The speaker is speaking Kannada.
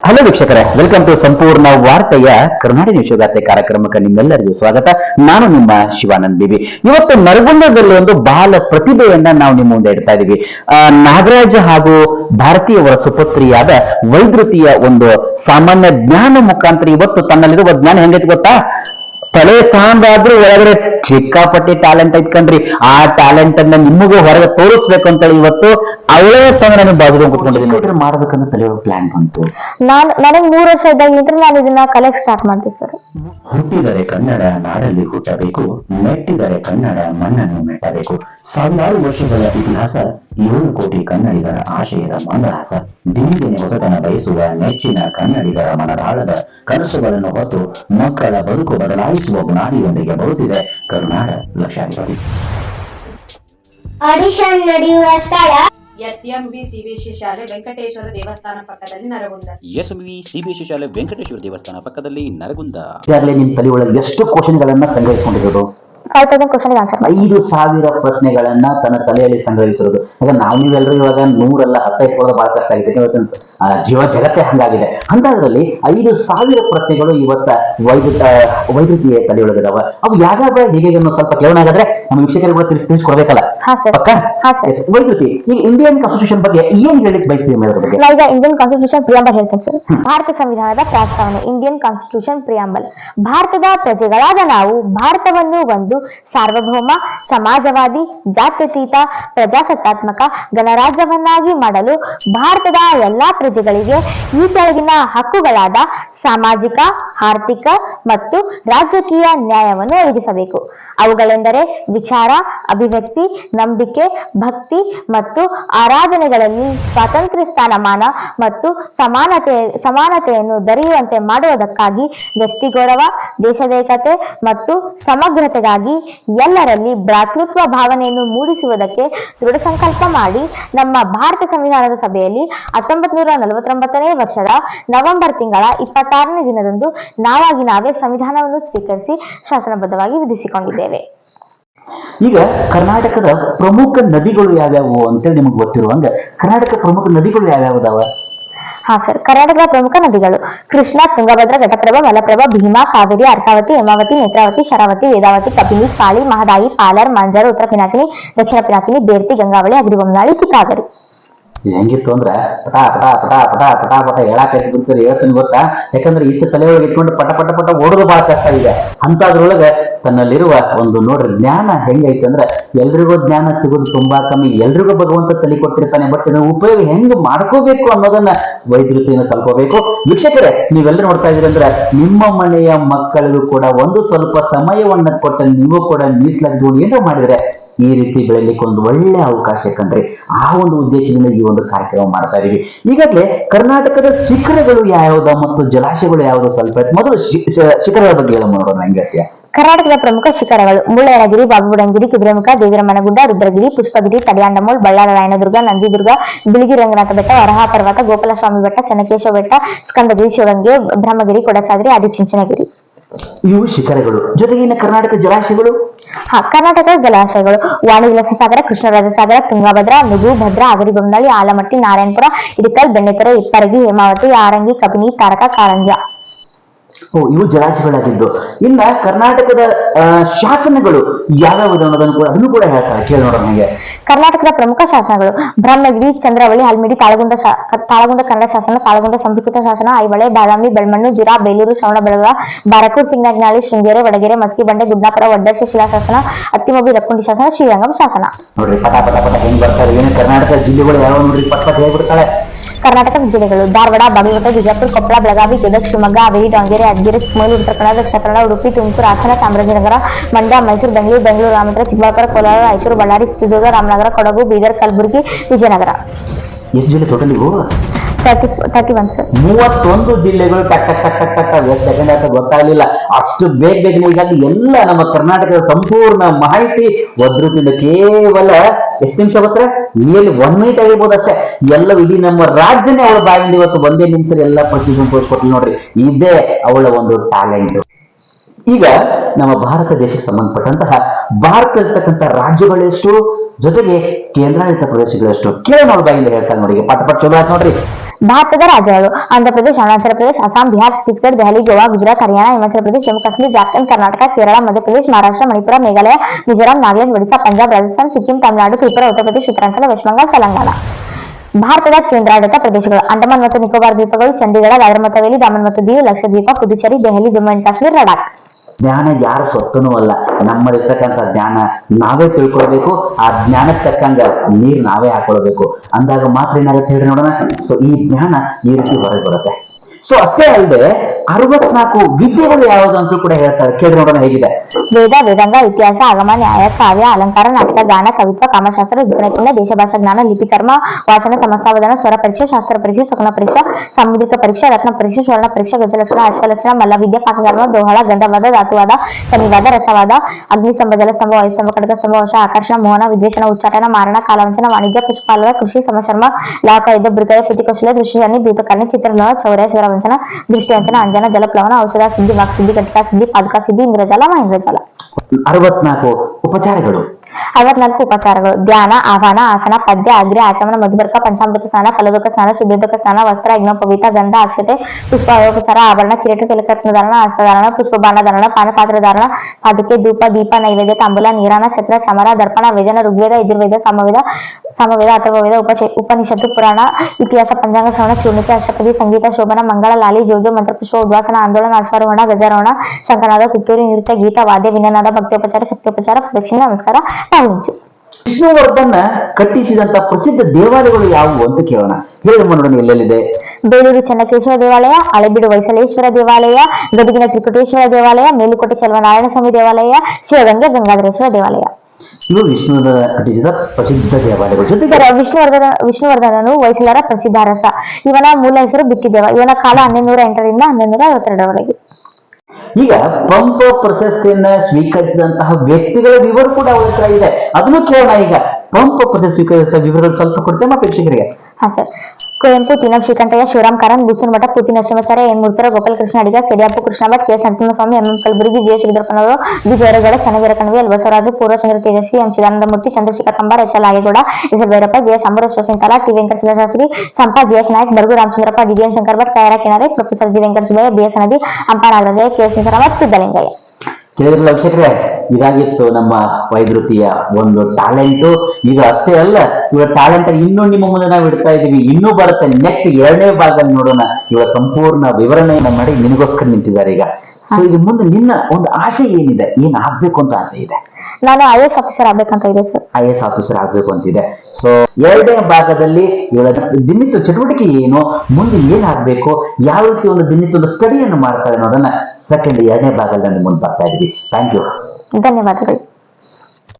ಹಲೋ ವೀಕ್ಷಕರೇ ವೆಲ್ಕಮ್ ಟು ಸಂಪೂರ್ಣ ವಾರ್ತೆಯ ಕರ್ನಾಟಕ ನಿಷೇಧಾರ್ಥ ಕಾರ್ಯಕ್ರಮಕ್ಕೆ ನಿಮ್ಮೆಲ್ಲರಿಗೂ ಸ್ವಾಗತ. ನಾನು ನಿಮ್ಮ ಶಿವಾನಂದ್ ಬಿಬಿ ಇವತ್ತು ನರಗುಂದದಲ್ಲಿ ಒಂದು ಬಾಲ ಪ್ರತಿಭೆಯನ್ನ ನಾವು ನಿಮ್ಮ ಮುಂದೆ ಇಡ್ತಾ ಇದೀವಿ. ನಾಗರಾಜ್ ನಾಗರಾಜ ಹಾಗೂ ಭಾರತೀಯವರ ಸುಪುತ್ರಿಯಾದ ವೈದ್ಯತಿಯ ಒಂದು ಸಾಮಾನ್ಯ ಜ್ಞಾನ ಮುಖಾಂತರ ಇವತ್ತು ತನ್ನಲ್ಲಿರುವ ಜ್ಞಾನ ಹೆಂಗೈತಿ ಗೊತ್ತಾ? ತಲೆ ಸಾಂಬಾದ್ರೂ ಒಳಗಡೆ ಸಿಕ್ಕಾಪಟ್ಟೆ ಟ್ಯಾಲೆಂಟ್ ಐತ್ಕಂಡ್ರಿ ಆ ಟ್ಯಾಲೆಂಟ್ ಅನ್ನ ನಿಮಗೂ ಹೊರಗೆ ತೋರಿಸ್ಬೇಕು ಅಂತೇಳಿ ಇವತ್ತು ಬಾಜು ಕೂತ್ಕೊಂಡಿದ್ದೀನಿ ಮಾಡ್ಬೇಕಂತ ತಲೆಯೊಳಗೆ ಪ್ಲಾನ್ ಬಂತು. ನಾನ್ ನನಗ್ ಮೂರ್ ವರ್ಷ ಇದ್ದಾಗಿದ್ರೆ ನಾನು ಇದನ್ನ ಕಲೆಕ್ಟ್ ಸ್ಟಾರ್ಟ್ ಮಾಡ್ತೀನಿ ಸರ್ ಹುಟ್ಟಿದರೆ ಕನ್ನಡ ನಾಡಲ್ಲಿ ಹುಟ್ಟಬೇಕು ಮೆಟ್ಟಿದರೆ ಕನ್ನಡ ಮಣ್ಣನ್ನು ಮೆಟ್ಟಬೇಕು. ಸಾವಿರಾರು ವರ್ಷಗಳ ಇತಿಹಾಸ ಏಳು ಕೋಟಿ ಕನ್ನಡಿಗರ ಆಶಯದ ಮಂದಹಾಸ. ದಿನೇ ದಿನೇ ಹೊಸತನ ಬಯಸುವ ನೆಚ್ಚಿನ ಕನ್ನಡಿಗರ ಮನದಾಳದ ಕನಸುಗಳನ್ನು ಹೊತ್ತು ಮಕ್ಕಳ ಬದುಕು ಬದಲಾಯಿಸುವ ಗುಣಾದಿಯೊಂದಿಗೆ ಬರುತ್ತಿದೆ ಕರುನಾಡ ಲಕ್ಷಾಧಿಪತಿ. ಆಡಿಷನ್ ನಡೆಯುವ ಸ್ಥಳ ಎಸ್ಎಂಬಿ ಸಿಬಿಎಸ್ಇ ಶಾಲೆ ವೆಂಕಟೇಶ್ವರ ದೇವಸ್ಥಾನ ಪಕ್ಕದಲ್ಲಿ ನರಗುಂದ. ಎಸ್ಎಂವಿ ಸಿಬಿಎಸ್ಇ ಶಾಲೆ ವೆಂಕಟೇಶ್ವರ ದೇವಸ್ಥಾನ ಪಕ್ಕದಲ್ಲಿ ನರಗುಂದ. ಈಗಾಗಲೇ ನಿಮ್ ತಲೆ ಒಳಗೆ ಎಷ್ಟು ಕ್ವಶನ್ಗಳನ್ನ ಸಂಗ್ರಹಿಸಿಕೊಂಡಿರೋದು? ಫೈವ್ ತೌಸಂಡ್ ಕ್ವಶನ್ ಆನ್ಸರ್ ಮಾಡಿ ಐದು ಸಾವಿರ ಪ್ರಶ್ನೆಗಳನ್ನ ತನ್ನ ತಲೆಯಲ್ಲಿ ಸಂಗ್ರಹಿಸಿರೋದು. ಈಗ ನಾವು ನೀವೆಲ್ಲರೂ ಇವಾಗ ನೂರಲ್ಲ ಹತ್ತ ಇಟ್ಕೊಳ್ಳೋದು ಬಹಳ ಕಷ್ಟ ಆಗಿದೆ. ಇವತ್ತಿನ ಆ, ಜೀವ ಜಗತ್ತೇ ಹಂಗಾಗಿದೆ. ಅಂತದ್ರಲ್ಲಿ ಐದು ಸಾವಿರ ಪ್ರಶ್ನೆಗಳು ಇವತ್ತ ವೈದ್ಯುತ ವೈದ್ಯಕೀಯ ತಲೆಯೊಳಗಿದಾವ ಅವು ಯಾವಾಗ ಹೇಗೆ ಅನ್ನೋ ಸ್ವಲ್ಪ ಕೇಳೋಣ ಹಾಗಾದ್ರೆ ನಮ್ಮ ವೀಕ್ಷಕರಿಗೆ ಕೂಡ ತಿಳಿಸಿ ತಿಳಿಸ್ಕೊಡ್ಬೇಕಲ್ಲ? ವೈದ್ಯುತಿ ಈ ಇಂಡಿಯನ್ ಕಾನ್ಸ್ಟಿಟ್ಯೂಷನ್ ಬಗ್ಗೆ ಏನ್ ಹೇಳಿಕ್ ಬಯಸ್ತೀವಿ ಬಗ್ಗೆ ಈಗ ಇಂಡಿಯನ್ ಕಾನ್ಸ್ಟಿಟ್ಯೂಷನ್ ಪ್ರಿಯಾಂಬಲ್ ಹೇಳ್ತೇನೆ ಸರ್. ಭಾರತ ಸಂವಿಧಾನದ ಪ್ರಸ್ತಾವನೆ ಇಂಡಿಯನ್ ಕಾನ್ಸ್ಟಿಟ್ಯೂಷನ್ ಪ್ರಿಯಾಂಬಲ್. ಭಾರತದ ಪ್ರಜೆಗಳಾದ ನಾವು ಭಾರತವನ್ನು ಒಂದು ಸಾರ್ವಭೌಮ ಸಮಾಜವಾದಿ ಜಾತ್ಯತೀತ ಪ್ರಜಾಸತ್ತಾತ್ಮಕ ಗಣರಾಜ್ಯವನ್ನಾಗಿ ಮಾಡಲು ಭಾರತದ ಎಲ್ಲಾ ಪ್ರಜೆಗಳಿಗೆ ಈ ಕೆಳಗಿನ ಹಕ್ಕುಗಳಾದ ಸಾಮಾಜಿಕ ಆರ್ಥಿಕ ಮತ್ತು ರಾಜಕೀಯ ನ್ಯಾಯವನ್ನು ಒದಗಿಸಬೇಕು. ಅವುಗಳೆಂದರೆ ವಿಚಾರ, ಅಭಿವ್ಯಕ್ತಿ, ನಂಬಿಕೆ, ಭಕ್ತಿ ಮತ್ತು ಆರಾಧನೆಗಳಲ್ಲಿ ಸ್ವಾತಂತ್ರ್ಯ ಸ್ಥಾನಮಾನ ಮತ್ತು ಸಮಾನತೆ, ಸಮಾನತೆಯನ್ನು ದೊರೆಯುವಂತೆ ಮಾಡುವುದಕ್ಕಾಗಿ ವ್ಯಕ್ತಿ ಗೌರವ ದೇಶದೇಕತೆ ಮತ್ತು ಸಮಗ್ರತೆಗಾಗಿ ಎಲ್ಲರಲ್ಲಿ ಭ್ರಾತೃತ್ವ ಭಾವನೆಯನ್ನು ಮೂಡಿಸುವುದಕ್ಕೆ ದೃಢ ಸಂಕಲ್ಪ ಮಾಡಿ ನಮ್ಮ ಭಾರತ ಸಂವಿಧಾನದ ಸಭೆಯಲ್ಲಿ ಹತ್ತೊಂಬತ್ ನೂರ ನಲವತ್ತೊಂಬತ್ತನೇ ವರ್ಷದ ನವೆಂಬರ್ ತಿಂಗಳ ಇಪ್ಪತ್ತಾರನೇ ದಿನದಂದು ನಾವಾಗಿ ನಾವೇ ಸಂವಿಧಾನವನ್ನು ಸ್ವೀಕರಿಸಿ ಶಾಸನಬದ್ಧವಾಗಿ ವಿಧಿಸಿಕೊಂಡಿದ್ದೇವೆ. ಈಗ ಕರ್ನಾಟಕದ ಪ್ರಮುಖ ನದಿಗಳು ಯಾವ್ಯಾವು ಅಂತೇಳಿ ನಿಮಗೆ ಗೊತ್ತಿರುವಂಗ ಕರ್ನಾಟಕ ಪ್ರಮುಖ ನದಿಗಳು ಯಾವ್ಯಾವ ಅದಾವ? ಹಾ ಸರ್ ಕರ್ನಾಟಕದ ಪ್ರಮುಖ ನದಿಗಳು ಕೃಷ್ಣ ತುಂಗಭದ್ರಾ ಘಟಪ್ರಭಾ ಮಲಪ್ರಭಾ ಭೀಮಾ ಕಾವೇರಿ ಅರ್ಕಾವತಿ ಹೇಮಾವತಿ ನೇತ್ರಾವತಿ ಶರಾವತಿ ವೇದಾವತಿ ಕಬಿನಿ ಕಾಳಿ ಮಹದಾಯಿ ಪಾಲರ್ ಮಾಂಜಾರ ಉತ್ತರ ಪಿನಾಕಿನಿ ದಕ್ಷಿಣ ಪಿನಾಕಿನಿ ಬೇರ್ತಿ ಗಂಗಾವಳಿ ಅಗ್ರಿಬೊಮ್ಮನಾಳಿ ಚಿಕ್ಕಾಗರಿ ಇದು ಹೆಂಗಿತ್ತು ಅಂದ್ರೆ ಪಟಾ ಪಟಾ ಪಟಾ ಪಟಾ ಪಟಾ, ಪಟ ಹೇಳಾಕ ಬಿಡ್ತೀರಿ, ಹೇಳ್ತೀನಿ ಗೊತ್ತಾ? ಯಾಕಂದ್ರೆ ಇಷ್ಟು ತಲೆ ಒಳಗೆ ಇಟ್ಕೊಂಡು ಪಟ ಪಟ ಪಟ ಓಡೋದು ಬಹಳ ಕಷ್ಟ ಇದೆ. ಅಂತದ್ರೊಳಗೆ ತನ್ನಲ್ಲಿರುವ ಒಂದು ನೋಡ್ರಿ, ಜ್ಞಾನ ಹೆಂಗೈತೆ ಅಂದ್ರೆ ಎಲ್ರಿಗೂ ಜ್ಞಾನ ಸಿಗೋದು ತುಂಬಾ ಕಮ್ಮಿ. ಎಲ್ರಿಗೂ ಭಗವಂತ ತಲೆ ಕೊಟ್ಟಿರ್ತಾನೆ ಬಟ್ ಇದನ್ನ ಉಪಯೋಗ ಹೆಂಗ್ ಮಾಡ್ಕೋಬೇಕು ಅನ್ನೋದನ್ನ ವೈದ್ಯತೆಯನ್ನು ತಲುಪಬೇಕು ವೀಕ್ಷಕರೇ, ನೀವೆಲ್ಲರೂ ನೋಡ್ತಾ ಇದ್ರಿ ಅಂದ್ರೆ ನಿಮ್ಮ ಮನೆಯ ಮಕ್ಕಳಿಗೂ ಕೂಡ ಒಂದು ಸ್ವಲ್ಪ ಸಮಯವನ್ನ ಕೊಟ್ಟ, ನೀವು ಕೂಡ ಮೀಸಲಾಗಿ ಏನೋ ಮಾಡಿದ್ರೆ ಈ ರೀತಿ ಬೆಳಲಿಕ್ಕೆ ಒಂದು ಒಳ್ಳೆ ಅವಕಾಶ ಕಂಡ್ರೆ ಆ ಒಂದು ಉದ್ದೇಶದಿಂದ ಈ ಒಂದು ಕಾರ್ಯಕ್ರಮ ಮಾಡ್ತಾ ಇದೀವಿ. ಈಗಾಗಲೇ ಕರ್ನಾಟಕದ ಶಿಖರಗಳು ಯಾವ್ದು ಮತ್ತು ಜಲಾಶಯಗಳು ಯಾವ್ದು ಸ್ವಲ್ಪ ಮೊದಲು ಶಿಖರಗಳ ಬಗ್ಗೆ ನೋಡೋಣ ಹೆಂಗತ್ಯ ಕರ್ನಾಟಕದ ಪ್ರಮುಖ ಶಿಖರಗಳು ಮುಳ್ಳಯ್ಯನಗಿರಿ ಬಾಬುಬುಡಂಗಿರಿ ಕುದುರೆಮುಖ ದೇವರಮನಗುಡ್ಡ ರುದ್ರಗಿರಿ, ಪುಷ್ಪಗಿರಿ, ತಡಿಯಾಂಡಮೋಳ್ ಬಳ್ಳಾರ ರಾಯನದುರ್ಗ ನಂದಿದುರ್ಗ ಬಿಳಿಗಿ ರಂಗನಾಥ ಬೆಟ್ಟ ವರಹ ಪರ್ವತ ಗೋಪಾಲಸ್ವಾಮಿ ಬೆಟ್ಟ, ಚನ್ನಕೇಶವ ಬೆಟ್ಟ, ಸ್ಕಂದಗಿರಿ, ಶಿವಗಂಗೆ, ಬ್ರಹ್ಮಗಿರಿ, ಕೊಡಚಾದ್ರಿ, ಆದಿಚುಂಚನಗಿರಿ. ಇವು ಶಿಖರಗಳು. ಜೊತೆಗೆ ಇನ್ನು ಕರ್ನಾಟಕ ಜಲಾಶಯಗಳು? ಹಾ, ಕರ್ನಾಟಕದ ಜಲಾಶಯಗಳು. ವಾಣಿವಿಲಾಸ ಸಾಗರ, ಕೃಷ್ಣರಾಜ ಸಾಗರ, ತುಂಗಭದ್ರಾ ಭದ್ರ ಭದ್ರಾ ಆಗರಿಬೊಮ್ಮನಹಳ್ಳಿ ಆಲಮಟ್ಟಿ, ನಾರಾಯಣಪುರ, ಇಡಕಲ್, ಬೆಣ್ಣೆತೆರೆ, ಇಪ್ಪರಗಿ, ಹೇಮಾವತಿ, ಆರಂಗಿ, ಕಬಿನಿ, ತಾರಕ ಕಾರಂಜ ಇವು ಜಲಾಶಯಗಳಾಗಿದ್ದು. ಇನ್ನ ಕರ್ನಾಟಕದ ಶಾಸನಗಳು ಯಾವ್ಯಾವ ಅನ್ನೋದನ್ನು ಕೂಡ ಅದನ್ನು ಕೂಡ ಹೇಳ್ತಾರೆ. ಕೇಳಿ ನೋಡೋಣ ನನಗೆ ಕರ್ನಾಟಕದ ಪ್ರಮುಖ ಶಾಸನಗಳು ಬ್ರಹ್ಮಗಿರಿ ಚಂದ್ರವಳ್ಳಿ ಹಲ್ಮಿಡಿ ತಾಳಗುಂದ ತಾಳಗುಂದ ಕನ್ನಡ ಶಾಸನ ತಾಳಗುಂದ ಸಂಸ್ಕೃತ ಶಾಸನ ಐಹೊಳೆ ಬಾದಾಮಿ ಬೆಳ್ಮಣ್ಣು ಜುರಾ ಬೇಲೂರು ಶ್ರವಣಬೆಳಗೊಳ ಬಾರಕೂರ್ ಸಿಂಗಜ್ಞಾಳಿ ಶೃಂಗೇರಿ ವಡಗೆರೆ ಮಸ್ಕಿ ಬಂಡೆ ಗುಡ್ನಾಪುರ ವಡ್ಡರ್ಶಿ ಶಿಲಾಶಾಸನ ಅತ್ತಿಮೊಬ್ಬಿ ಲಕ್ಕುಂಡಿ ಶಾಸನ ಶ್ರೀರಂಗಂ ಶಾಸನ. ನೋಡ್ರಿ ಪಟ ಪಟ ಪಟ ಹೆಂಗ್ ಬರ್ತಾರೆ ಏನು ಕರ್ನಾಟಕ ಜಿಲ್ಲೆಗಳು ಯಾವ ನೋಡ್ರಿ? ಪಟ್ ಪಟ್ ಹೇಳ್ಬಿಡ್ತಾಳೆ. ಕರ್ನಾಟಕ ಜಿಲ್ಲೆಗಳು ಧಾರವಾಡ, ಬಾಗಲಕೋಟೆ, ಬಿಜಾಪುರ, ಕೊಪ್ಪಳ, ಬೆಳಗಾವಿ, ಗದಗ, ಶಿವಮೊಗ್ಗ, ಹಾವೇರಿ, ದಾವಣಗೆರೆ, ಯಾದಗಿರಿ ಚಿಕ್ಕಮಗಳೂರು ಉತ್ತರ ಕನ್ನಡ, ದಕ್ಷಿಣ ಕನ್ನಡ, ಉಡುಪಿ, ತುಮಕೂರು, ಹಾಸನ, ಚಾಮರಾಜನಗರ, ಮಂಡ್ಯ, ಮೈಸೂರು, ಬೆಂಗಳೂರು ಬೆಂಗಳೂರು, ರಾಮನಗರ, ಚಿಕ್ಕಬಳ್ಳಾಪುರ, ಕೋಲಾರ, ರಾಯಚೂರು, ಬಳ್ಳಾರಿ ಚಿತ್ರದುರ್ಗ ರಾಮನಗರ, ಕೊಡಗು, ಬೀದರ್, ಕಲಬುರಗಿ, ವಿಜಯನಗರ. ಎಷ್ಟು ಜಿಲ್ಲೆ ಟೋಟಲ್ ಮೂವತ್ತೊಂದು ಜಿಲ್ಲೆಗಳು ಟಕ್ ಟಕ್ ಟಕ್ ಟಕ್ ಟಕ್ ಸೆಕೆಂಡ್ ಅಂತ ಗೊತ್ತಾಗ್ಲಿಲ್ಲ. ಅಷ್ಟು ಬೇಗ ಬೇಗನೆ ಈಗಾಗಿ ಎಲ್ಲ ನಮ್ಮ ಕರ್ನಾಟಕದ ಸಂಪೂರ್ಣ ಮಾಹಿತಿ ಒದ್ರದಿಂದ ಕೇವಲ ಎಷ್ಟು ನಿಮಿಷ ಗೊತ್ತರ? ನಿಯರ್ಲಿ ಒನ್ ಮಿನಿಟ್ ಆಗಿರ್ಬೋದು ಅಷ್ಟೇ. ಎಲ್ಲ ಇಡೀ ನಮ್ಮ ರಾಜ್ಯನೇ ಅವಳ ಬಾಯಿಂದ ಇವತ್ತು ಒಂದೇ ನಿಮಿಷ ಎಲ್ಲ ಪ್ರತಿದಿನ ತೋರಿಸ್ಕೊಟ್ಲು ನೋಡ್ರಿ. ಇದೇ ಅವಳ ಒಂದು ಟ್ಯಾಲೆಂಟ್ ಈಗ ನಮ್ಮ ಭಾರತ ದೇಶಕ್ಕೆ ಸಂಬಂಧಪಟ್ಟಂತಹ ಭಾರತದಲ್ಲಿರ್ತಕ್ಕಂಥ ರಾಜ್ಯಗಳೆಷ್ಟು ಜೊತೆಗೆ ಕೇಂದ್ರಾಡಳಿತ ಪ್ರದೇಶಗಳೆಷ್ಟು ಕೇಳಿ ನೋಡ್ ಬಾಯಿಂದ ಹೇಳ್ತಾರೆ ನೋಡಿ ಪಾಠ ಪಾಠ ಚಲೋ ಆಯ್ತು ನೋಡ್ರಿ ಭಾರತದ ರಾಜ್ಯಗಳು ಆಂಧ್ರ ಪ್ರದೇಶ ಅರುಣಾಚಲ ಪ್ರದೇಶ ಅಸ್ಸಾಂ ಬಿಹಾರ್ ಛತ್ತೀಸ್ಗಢ ದೆಹಲಿ ಗೋವಾ ಗುಜರಾತ್ ಹರಿಯಾಣ ಹಿಮಾಚಲ ಪ್ರದೇಶ ಜಮ್ಮು ಕಾಶ್ಮೀರ ಜಾರ್ಖಂಡ್ ಕರ್ನಾಟಕ ಕೇರಳ ಮಧ್ಯಪ್ರದೇಶ ಮಹಾರಾಷ್ಟ್ರ ಮಣಿಪುರ ಮೇಘಾಲಯ ಮಿಜೋರಾಂ ನಾಗಾಲ್ಯಾಂಡ್ ಒಡಿಶಾ ಪಂಜಾಬ್ ರಾಜಸ್ಥಾನ್ ಸಿಕ್ಕಿಂ ತಮಿಳುನಾಡು ತ್ರಿಪುರ ಉತ್ತರ ಪ್ರದೇಶ ಉತ್ತರಾಂಚಲ ವೆಸ್ಟ್ ಬೆಂಗಾಲ್ ತೆಲಂಗಾಣ ಭಾರತದ ಕೇಂದ್ರಾಡಳಿತ ಪ್ರದೇಶಗಳು ಅಂಡಮಾನ್ ಮತ್ತು ನಿಕೋಬಾರ್ ದ್ವೀಪಗಳು ಚಂಡೀಗಢ ದಾದರ್ ಮತ್ತು ಹವೇಲಿ ದಾಮನ್ ಮತ್ತು ದೀವ್ ಲಕ್ಷದ್ವೀಪ ಪುದುಚೇರಿ ದೆಹಲಿ ಜಮ್ಮು ಅಂಡ್ ಕಾಶ್ಮೀರ್ ಲಡಾಖ್ ಜ್ಞಾನ ಯಾರ ಸ್ವತ್ತನೂ ಅಲ್ಲ. ನಮ್ಮಲ್ಲಿರ್ತಕ್ಕಂಥ ಜ್ಞಾನ ನಾವೇ ತಿಳ್ಕೊಳ್ಬೇಕು. ಆ ಜ್ಞಾನಕ್ಕೆ ತಕ್ಕಂಗ ನೀರು ನಾವೇ ಹಾಕೊಳ್ಬೇಕು. ಅಂದಾಗ ಮಾತ್ರ ಏನಾಗುತ್ತೆ ಹೇಳಿ ನೋಡೋಣ? ಸೊ ಈ ಜ್ಞಾನ ಈ ರೀತಿ ಹೊರಗೆ ಬರುತ್ತೆ. ಸೊ ಅಷ್ಟೇ ಅಲ್ಲದೆ ಅರವತ್ನಾಲ್ಕು ವಿದ್ಯೆಗಳು ಯಾವುದು ಅಂತ ಕೂಡ ಹೇಳ್ತಾರೆ. ಕೇಳಿ ನೋಡೋಣ ಹೇಗಿದೆ. ವೇದ, ವೇದಾಂಗ, ಇತಿಹಾಸ ಆಗಮ ನ್ಯಾಯ, ಕಾವ್ಯ, ಅಲಂಕಾರ, ನಾಟಕ, ಗಾನ, ಕವಿತ್ವ, ಕಾಮಶಾಸ್ತ್ರ ವಿಜ್ಞಾನ ದೇಶಭಾಷಾ ಜ್ಞಾನ, ಲಿಪಿ ಕರ್ಮ ವಾಚನ, ಸಮಸ್ತಾವಧಾನ, ಸ್ವರ ಪರೀಕ್ಷೆ, ಶಾಸ್ತ್ರ ಪರೀಕ್ಷೆ ಸ್ವಪ್ನ ಪರೀಕ್ಷೆ ಸಾಮುದ್ರಿಕ ಪರೀಕ್ಷೆ, ರತ್ನ ಪರೀಕ್ಷೆ, ಸ್ವರ್ಣ ಪರೀಕ್ಷೆ ಗಜಲಕ್ಷಣ ಅಶ್ವಲಕ್ಷಣ ಮಲ್ಲವಿದ್ಯೆ ಪಾಕಕರ್ಮ, ದೋಹಳ, ಗಂಧವಾದ, ಧಾತುವಾದ ಸನಿವಾದ ರಸವಾದ ಅಗ್ನಿಸ್ತಂಭ ಸ್ತಂಭ ವಾಯುಸ್ತಂಭ ಖಡ್ಗ ಸ್ತಂಭ ವಶ ಆಕರ್ಷಣ, ಮೋಹನ, ವಿದ್ವೇಷಣ, ಉಚ್ಚಾಟನ, ಮಾರಣ, ಕಾಲವಂಚನ, ವಾಣಿಜ್ಯ ಪುಷ್ಪಾಲನ ಕೃಷಿ, ಸಮಶರ್ಮ ಲಾಕಾಯುಧ ಮೃಗಯ ಪ್ರತಿಕೌಶಲ ದೃಶ್ಯನಿ ದೂತಕರ್ಣಿ ಚಿತ್ರಲೋಹ ಚೌರ್ಯ ಶಿವರವಂಚನ ದೃಷ್ಟಿವಂಚನ, ಅಂಜನ, ಜಲಪ್ಲವನ, ಔಷಧ ಸಿದ್ಧಿ ವಾಕ್ ಸಿದ್ಧಿ ಕಟಿಕಾ ಸಿದ್ಧಿ ಪಾದಕ ಸಿದ್ಧಿ ಇಂದ್ರಜಾಲ, ಮಹೇಂದ್ರಜಾಲ. ಅರವತ್ನಾಲ್ಕು ಉಪಚಾರಗಳು. ಅರವತ್ನಾಲ್ಕು ಉಪಚಾರಗಳು ಧ್ಯಾನ ಆಹ್ವಾನ ಆಸನ ಪದ್ಯ ಅಗ್ರಿ ಆಚಮನ ಮಧುಬರ್ಕ ಪಂಚಾಮೃತ ಸ್ನಾನ ಫಲದೋಕ ಸ್ನಾನ ಶುದ್ಧೋದಕ ಸ್ನಾನ ವಸ್ತ್ರ ಯಜ್ಞೋಪವೀತ ಗಂಧ ಅಕ್ಷತೆ ಪುಷ್ಪ ಅಯೋಪಚಾರ ಆಭರಣ ಕಿರೀಟ ತಿಲಕತ್ನ ಧಾರಣ ಹಸ್ತಧಾರಣ ಪುಷ್ಪ ಬಾಣ ಧಾರಣ ಪಾನಪಾತ್ರ ಧಾರಣ ಪಾದಕ್ಕೆ ಧೂಪ ದೀಪ ನೈವೇದ್ಯ ತಾಂಬೂಲ ನೀರಾನ ಛತ್ರ ಚಮರ ದರ್ಪಣ ವ್ಯಜನ ಋಗ್ವೇದ ಯಜುರ್ವೇದ ಸಮವೇದ ಸಮವೇದ ಅಥರ್ವವೇದ ಉಪಚ ಉಪನಿಷತ್ತು ಪುರಾಣ ಇತಿಹಾಸ ಪಂಚಾಂಗ ಶ್ರವಣ ಚೂರ್ಣಿಕೆ ಅಷ್ಟಪದಿ ಸಂಗೀತ ಶೋಭನ ಮಂಗಳ ಲಾಲಿ ಜೋಜೋ ಮಂತ್ರಪುಷ್ಪ ಉದ್ವಾಸನ ಆಂದೋಲನ ಅಶ್ವಾರೋಹಣ ಗಜಾರೋಹಣ ಶಂಕನಾದ ತುತ್ತೂರಿ ನೃತ್ಯ ಗೀತ ವಾದ್ಯ ವಿನಯನಾದ ಭಕ್ತಿಯೋಪಚಾರ ಶಕ್ತಿಯೋಪಚಾರ ಪ್ರದಕ್ಷಿಣೆ ನಮಸ್ಕಾರ ಪಾಲ್ಗೊಂಡು ವಿಷ್ಣುವರ್ಧನ್ ಕಟ್ಟಿಸಿದಂತ ಪ್ರಸಿದ್ಧ ದೇವಾಲಯಗಳು ಯಾವುವು ಅಂತ ಕೇಳೋಣ. ಹೇಳಿ ನೋಡೋಣ ಎಲ್ಲೆಲ್ಲಿದೆ? ಬೇಲೂರು ಚನ್ನಕೇಶ್ವರ ದೇವಾಲಯ ಹಳೆಬೀಡು ವೈಸಲೇಶ್ವರ ದೇವಾಲಯ ಗದಗಿನ ತ್ರಿಕುಟೇಶ್ವರ ದೇವಾಲಯ ಮೇಲುಕೋಟೆ ಚಲವನಾರಾಯಣ ಸ್ವಾಮಿ ದೇವಾಲಯ ಶಿವಗಂಗೆ ಗಂಗಾಧರೇಶ್ವರ ದೇವಾಲಯ. ಇವು ವಿಷ್ಣುವರ್ಧನ ಕಟ್ಟಿಸಿದ ಪ್ರಸಿದ್ಧ ದೇವಾಲಯಗಳು ಜೊತೆಗೆ ಸರ್ ವಿಷ್ಣುವರ್ಧನ ವಿಷ್ಣುವರ್ಧನನು ಹೊಯ್ಸಳರ ಪ್ರಸಿದ್ಧ ಅರಸ ಇವನ ಮೂಲ ಹೆಸರು ಬಿಟ್ಟಿದ್ದೇವ ಇವನ ಕಾಲ ಹನ್ನೊಂದೂರ ಎಂಟರಿಂದ ಹನ್ನೊಂದೂರ ಐವತ್ತೆರಡರವರೆಗೆ ಈಗ ಪಂಪ ಪ್ರಶಸ್ತಿಯನ್ನ ಸ್ವೀಕರಿಸಿದಂತಹ ವ್ಯಕ್ತಿಗಳ ವಿವರ ಕೂಡ ಅವರ ಹತ್ರ ಇದೆ. ಅದನ್ನು ಕೇಳೋಣ ಈಗ. ಪಂಪ ಪ್ರಶಸ್ತಿ ಸ್ವೀಕರಿಸಿದ ವಿವರಗಳು ಸ್ವಲ್ಪ ಕೊಡ್ತೇವೆ ನಮ್ಮ ಪ್ರೇಕ್ಷಕರಿಗೆ. ಹಾ, ಸರ್. ಕುವೆಂಪು ತೀನಂ ಶ್ರೀಕಂಠಯ್ಯ ಶಿವರಾಮ್ ಕಾರಂತ್ ಬೂಸನ್ ಮಠ ಪೂತಿ Narasimhacharya N ಮೂರ್ತರ Gopala Krishna Adiga Sediyapu Krishna Bhat K S Narasimhaswamy M M Kalburgi G S ಶ್ರೀಧರಪ್ಪನವರು B ಜಯರಗಡ Channaveera Kanavi L Basavaraju Poornachandra Tejaswi M Chidanandamurthy Chandrashekhar Kambar H L Nagegowda S L Bhyrappa G S Ambareesh Shashikala T Venkata Shastri Sampa G S Nayak Baragur Ramachandrappa D N Shankar Bhat ಕೈರ ಕಿನಾರೆ professor G Venkata Subbaiah B S ನದಿ ಅಂಪ ನಾಗರಾಜಯ್ಯ ಕೆ ಎಸ್ ಸಿದ್ದರಾಮಯ್ಯ ಸಿದ್ದಲಿಂಗಯ್ಯ ಕೇಳಿದ್ರಲ್ಲ ವೀಕ್ಷಕರೇ ಇದಾಗಿತ್ತು ನಮ್ಮ ವೈದ್ಯತಿಯ ಒಂದು ಟ್ಯಾಲೆಂಟು. ಇದು ಅಷ್ಟೇ ಅಲ್ಲ ಇವ ಟ್ಯಾಲೆಂಟ್ ಇನ್ನೂ ನಿಮ್ಮ ಮುಂದೆ ನಾವು ಇಡ್ತಾ ಇದೀವಿ ಇನ್ನೂ ಬರುತ್ತೆ. ನೆಕ್ಸ್ಟ್ ಎರಡನೇ ಭಾಗ ನೋಡೋಣ. ಇವರ ಸಂಪೂರ್ಣ ವಿವರಣೆಯನ್ನ ಮಾಡಿ ನಿನಗೋಸ್ಕರ ನಿಂತಿದ್ದಾರೆ ಈಗ. ಸೊ ಇದು ಮುಂದೆ ನಿನ್ನ ಒಂದು ಆಸೆ ಏನಿದೆ? ಏನ್ ಆಗ್ಬೇಕು ಅಂತ ಆಸೆ ಇದೆ? ನಾನು ಐ ಎಸ್ ಆಫೀಸರ್ ಆಗ್ಬೇಕಂತ ಇದೆ ಸರ್ ಐ ಎಸ್ ಆಫೀಸರ್ ಆಗ್ಬೇಕು ಅಂತಿದೆ. ಸೊ ಎರಡನೇ ಭಾಗದಲ್ಲಿ ಇವಳ ದಿನಿತ ಚಟುವಟಿಕೆ ಏನು ಮುಂದೆ ಏನಾಗಬೇಕು ಯಾವ ರೀತಿ ಒಂದು ದಿನಿತ ಒಂದು ಸ್ಟಡಿಯನ್ನು ಮಾಡ್ತಾರೆ ಅನ್ನೋದನ್ನ ಸೆಕೆಂಡ್ ಎರಡನೇ ಭಾಗದಲ್ಲಿ ಮುಂದೆ ಬರ್ತಾ ಇದ್ವಿ ಥ್ಯಾಂಕ್ ಯು ಧನ್ಯವಾದಗಳು.